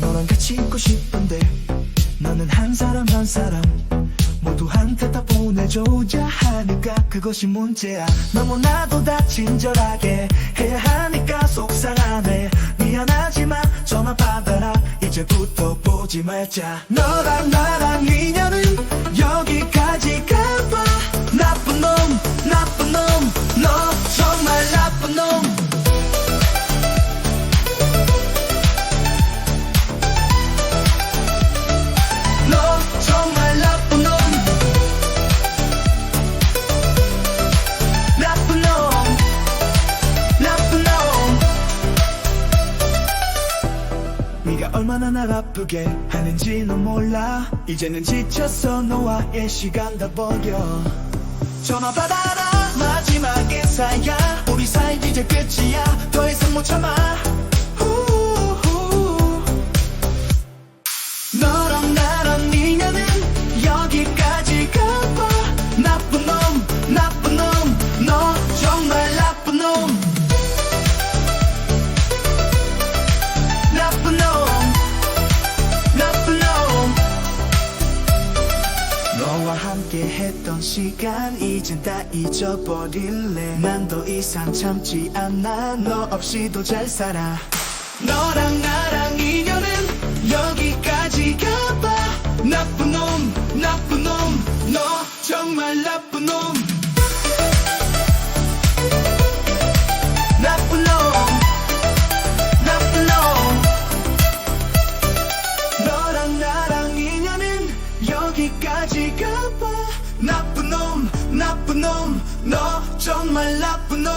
너랑 같이 있고 싶은데 나는 한 사람 한 사람 모두한테 다 보내줘야 하니까 그것이 문제야. 너무나도 다 친절하게 해야 하니까 속상하네. 미안하지만 전화 받아라. 이제부터 보지 말자. 너랑 나랑 인연은 네가 얼마나 날 아프게 하는지 넌 몰라. 이제는 지쳤어 너와의 시간 다 버려. 전화 받아라. 마지막 인사야. 우리 사이 이제 끝이야. 더 이상 못 참아 했던 시간 이젠 다 잊어버릴래. 난 더 이상 참지 않아. 너 없이도 잘 살아. 너랑 나랑 인연은 여기까지 가 봐. 나쁜 놈 나쁜 놈. 너 정말 나쁜 놈. 나쁜 놈 나쁜 놈. 너랑 나랑 인연은 여기까지 가봐. 나쁜 놈 나쁜 놈 너 정말 나쁜 놈